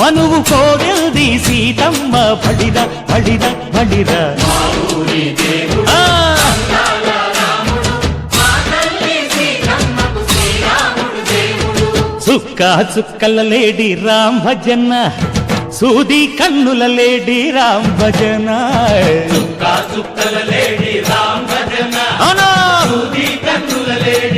మనువు కోడెల్ది సీతమ్మ పడిద పడిద పడిద సుక్క చుక్కల లేడి రామ్ భజన సూది కన్నుల లేడి రామ్ భజన సుక్క చుక్కల లేడి రామ్ భజన అనా. సూది కన్నుల లేడి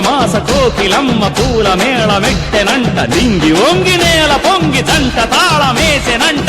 మాస కోకిలమ్మ పూల మేళ మెట్టెనంట దింగి ఒంగి నేల పొంగి దంట తాళమేసెనంట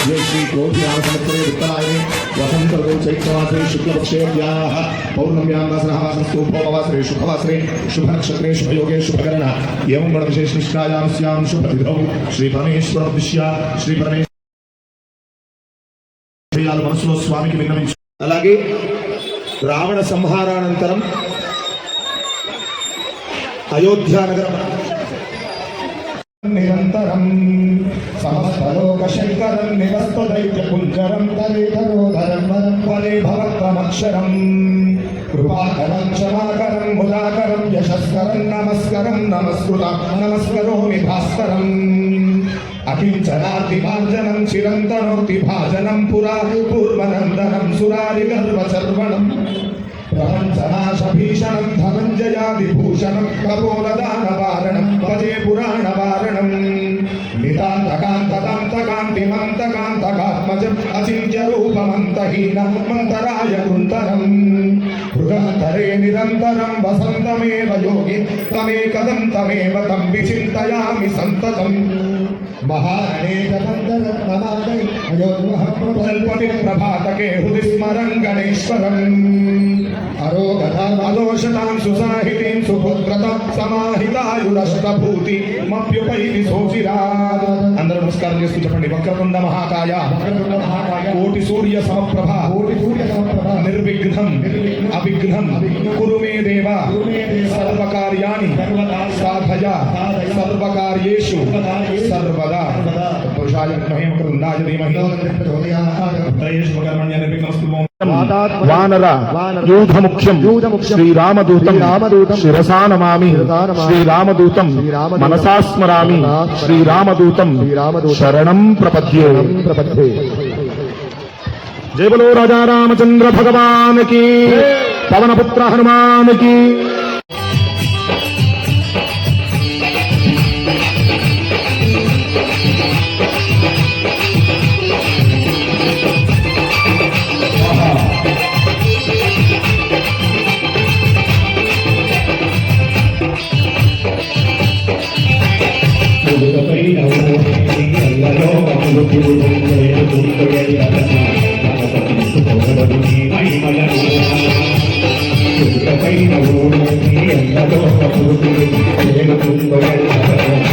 जय श्री क्रोध्यासमत्रे वित्तायने वसंत ऋतौ चैत्रमासे शुक्लपक्षेभ्याः पौर्णम्यां वासरः भौमवासरे शुभवासरे शुभनक्षत्रे शुभयोगे शुभकरण एवं गणविशेषनिष्ठायां स्यां शुभतिथौ श्रीपरमेश्वरदिश्या श्रीपरमेश्वर విషయాలు మనసులో స్వామికి విన్నవించు అలాగే రావణ సంహారానంతరం అయోధ్యానగరం నిరంతరం సమస్తలోకశంకరం నివస్తదైత్యపుంజరం తదేతరోధరం వరం వదే భవత్వమక్షరం. కృపాకరం క్షమాకరం ముదాకరం యశస్కరం నమస్కరం నమస్కృత నమస్కరోమి భాస్కరం. అకించనార్తిభాజనం చిరంతనోక్తిభాజనం పురా పూర్వనందనం సురారి గర్వచర్వణం ప్రపంచనాశభీషణం ధనంజయాదిభూషణం కపోలదానవారణం భజే పురాణవారణం నితాంతకాంతకాంతకాంతిమంతకాంతకాత్మజం అచింత్య రూపమంతహీనం మంతరాయ కృంతరం మృగంతరే నిరంతరం వసంతమేవ యోగి తమేకదం తమేవ తం విచింతయామి సంతతం ప్రభాతకే హృది స్మరం గణేశ్వరం అరోగతాం సుసాహితీం సుభద్రతం సమాహితాయురష్టభూతి మప్యుపైతి సోచిరాద్ అందరూ నమస్కారం చేస్తూ చెప్పండి. వక్రతుండ మహాకాయ. కోటి సూర్య సమప్రభ కోటి సూర్య సమప్రభ నిర్విఘ్నం. అవిఘ్నం కురు మే దేవ సర్వకార్యాణి. సాధయ. సర్వకార్యేషు. సర్వదా వానర యూధముఖ్యం శ్రీరామదూతం శిరసా నమామి శ్రీరామదూతం మనసా స్మరామి శ్రీరామదూతం శరణం ప్రపద్యే. ప్రపద్యే. జయ బలో రాజా రామచంద్ర భగవాన్కి పవనపుత్ర హనుమాన్కి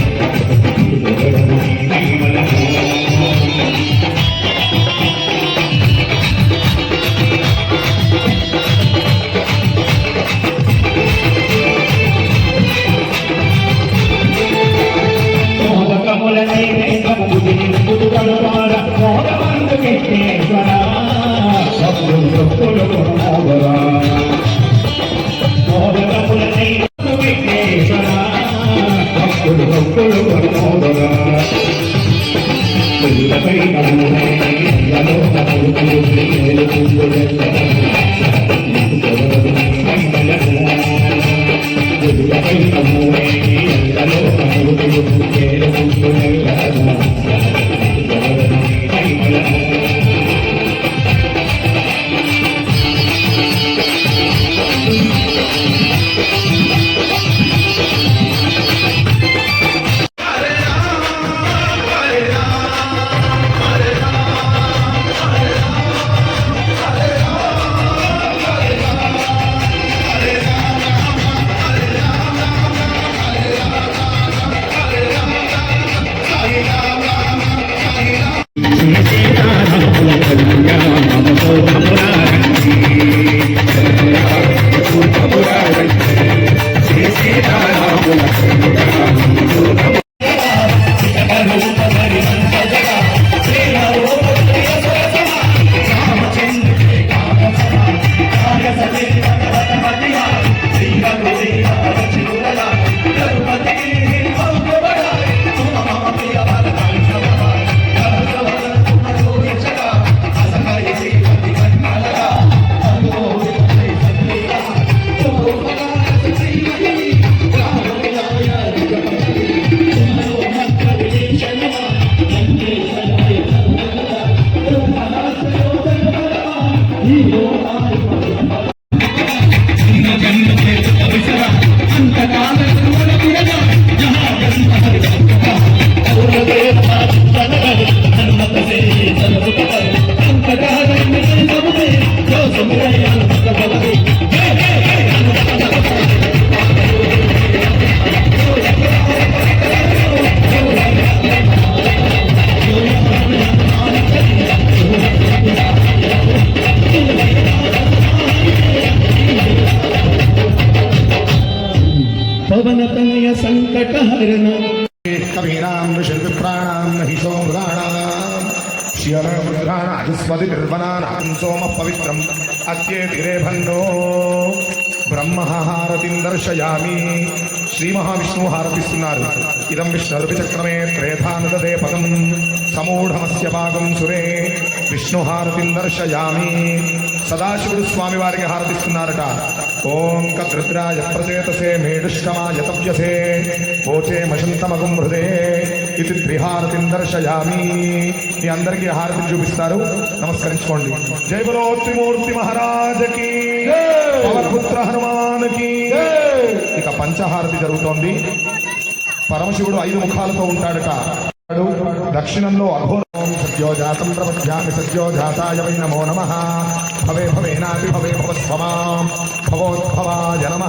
los శ్రియరుద్రాణాధిస్వది సోమ పవిత్రం అత్యేతిరే భండో బ్రహ్మహారతిం దర్శయామి శ్రీ మహావిష్ణువు హారతిస్తున్నారు ఇదం విష్ణురుపి చక్రమే త్రేధానుదదే పదం సమూఢమస్య భాగం సురే విష్ణుహారతిం దర్శయామి సదాశివుడు స్వామి వారికి హారతిస్తున్నారట ఓం కృద్రాయ ప్రచేతసే మేడుష్కమాయ తప్యసే ఓచే మశంతమగం హృదే ఇది త్రిహారతిం దర్శయామి. మీ అందరికీ హారతిని చూపిస్తారు. నమస్కరించుకోండి. జై బలో త్రిమూర్తి మహారాజకి పవనపుత్ర హనుమాన్కి. ఇక పంచహారతి జరుగుతోంది. పరమశివుడు ఐదు ముఖాలతో ఉంటాడట. దక్షిణంలో అఘోరం సత్యోజాతం ప్రపద్యామి సత్యోజాతాయ వై నమో నమ. భవే భవేనాపి భవే భవస్వమాం. భవోద్భవాయ నమ.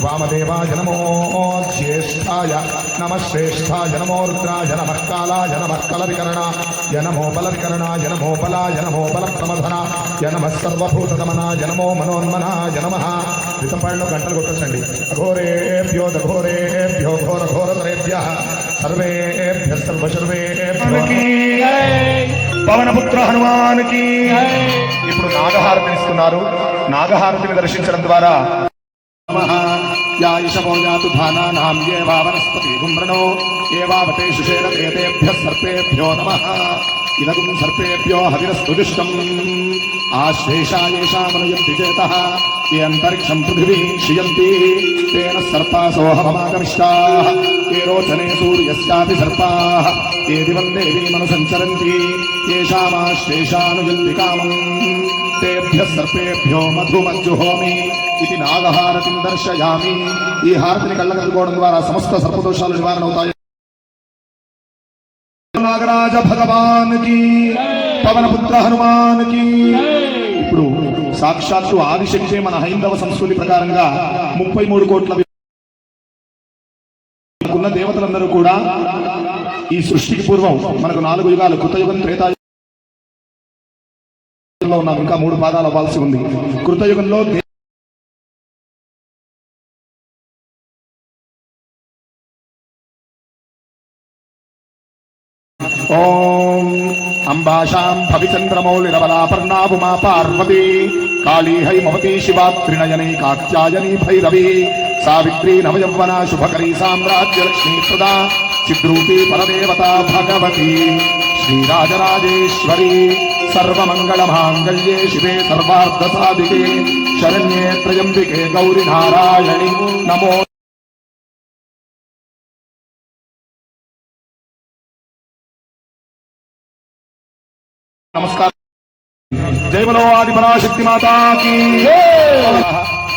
వామదేవాయ నమో జ్యేష్ఠాయ నమ. శ్రేష్ఠాయ నమో రుద్రాయ నమ. కాలాయ నమ. కలవికరణాయ నమో బలవికరణాయ నమో బలాయ నమో బల ప్రమధన నమ సర్వభూతమన నమో మనోన్మన నమ. రితంపాళ్ళలో గంటలు కొట్టండి. అఘోరేభ్యో దఘోరేభ్యో ఘోర ఘోరతరేభ్య సర్వేభ్య సర్వసర్వేభ్యో పవనపుత్ర హనుమానికి. ఇప్పుడు నాగహారతిని ఇస్తున్నారు నాగహారతిని దర్శించడం ద్వారా యాయిషమో జాతు ధానానాం ఏ వా వనస్పతి గుంభ్రణో ఏ వావతే శుషేరతేభ్య సర్పేభ్యో నమ. ఇదగుం సర్పేభ్యో హవిరస్తుదిష్టం ఆశ్లేషాయేషామనయంతి చేత ఏ అంతరిక్షం పృథివీ క్షియంతి తేన సర్పాసోహమమాగమిష్టా. ఏ రోచనే సూర్యస్యాపి సర్పా. ఏ దివం దేవీమను సంచరంతి ఏషామాశ్లేషానుయంతి కామం. తేభ్య సర్పేభ్యో మధుమజ్జుహోమి ఇది నాగహారతిని దర్శయామి. ఈ హారతిని కళ్ళకద్దుకోవడం ద్వారా సమస్త సర్పదోషాలు నివారణ అవుతాయి నాగరాజ భగవాన్కి పవనపుత్ర హనుమాన్కి ఇప్పుడు సాక్షాత్తు ఆదిశక్తే మన హైందవ సంస్కృతి ప్రకారంగా ముప్పై మూడు కోట్ల ఉన్న దేవతలందరూ కూడా ఈ సృష్టికి పూర్వం మనకు నాలుగు యుగాలు కృతయుగం త్రేతాయుగంలో ఉన్నాం. ఇంకా మూడు పాదాలు అవ్వాల్సి ఉంది. కృతయుగంలో ఓం అంబాషాం భవిచంద్రమౌళిరవలాపర్ణాభుమా పార్వతీ కాళీ హైమవతీ శివా త్రినయనీ కాత్యాయనీ భైరవీ సావిత్రీ నవయౌవన శుభకరీ సామ్రాజ్యలక్ష్మీ ప్రదా చిద్రూపీ పరదేవత భగవతి శ్రీరాజరాజేశ్వరీ సర్వమంగళమాంగళ్యే శివే సర్వార్థసాధికే శరణ్యే త్రయంబికే గౌరీ నారాయణి నమో నమస్కారం. జై మనోవాది పరాశక్తి మాతాకి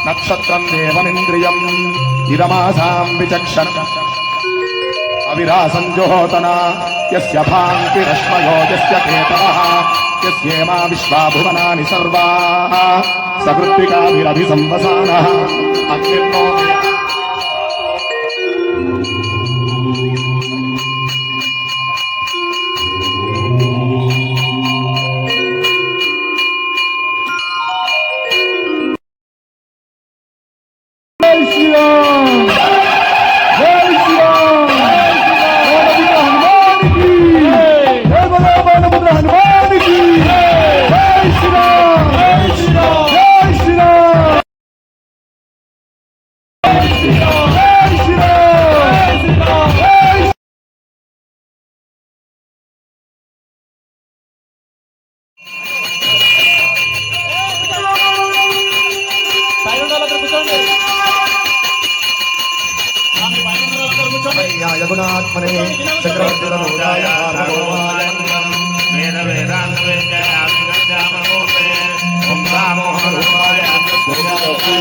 నక్షత్రం దేవమింద్రియం ఇదమాసాం విచక్షణ. అవిరాసం జోహోతన యస్య భాంతి రశ్మయో యస్య కేతవః యస్యేమా విశ్వా భువనాని సర్వా. సకృత్తికాభిరభిసంవసానః. అగ్నిర్నో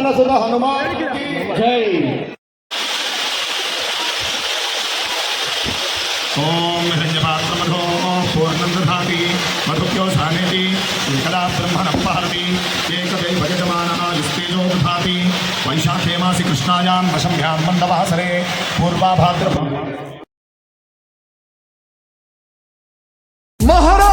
मानसद हनुमान जय। ओम मधुक्यो सानेति एकदा ब्रह्मणपारति एकदै वैशाखे मसी कृष्णायां वशम्भ्यां मन्दवासरे पूर्वाभाद्र महाराज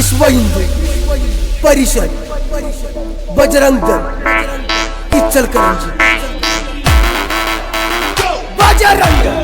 विश्व हिंदू परिषद बजरंग दल इचल करंजी बजरंग दल।